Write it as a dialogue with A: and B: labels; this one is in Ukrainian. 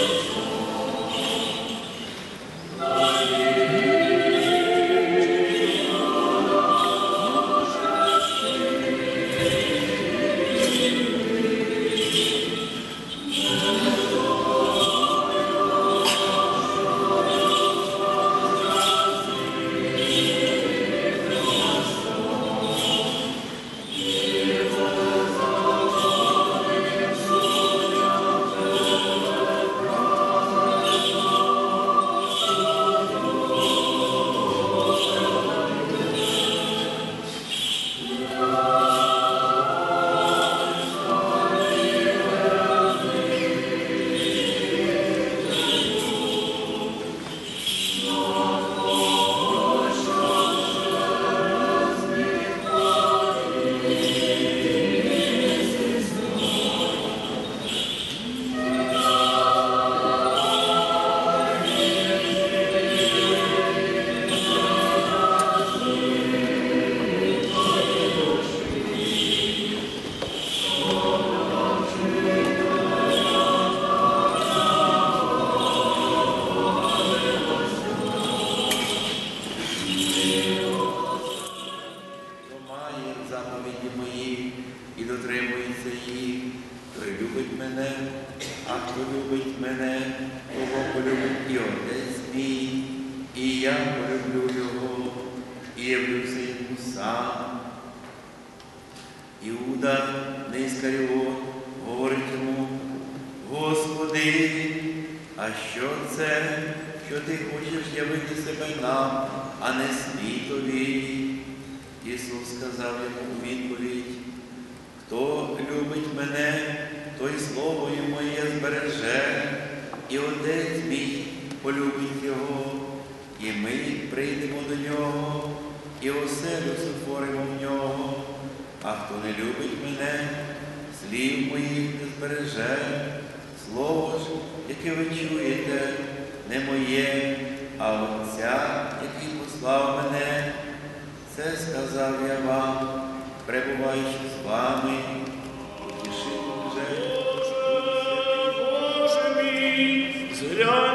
A: Thank you. мене, а хто любить мене, того полюбить і отець мій, і я полюблю його, і явлюся йому сам. Іуда, Нискаріон, говорить йому, Господи, а що це, що ти хочеш явити себе нам, а не світові? Ісус сказав йому у відповідь, хто любить мене? Той слово моє збереже, і отець мій полюбить його, і ми прийдемо до нього, і оселю сотворимо в нього. А хто не любить мене, слів моїх не збереже, слово ж, яке ви чуєте, не моє, а Отця, який послав мене.
B: Yeah.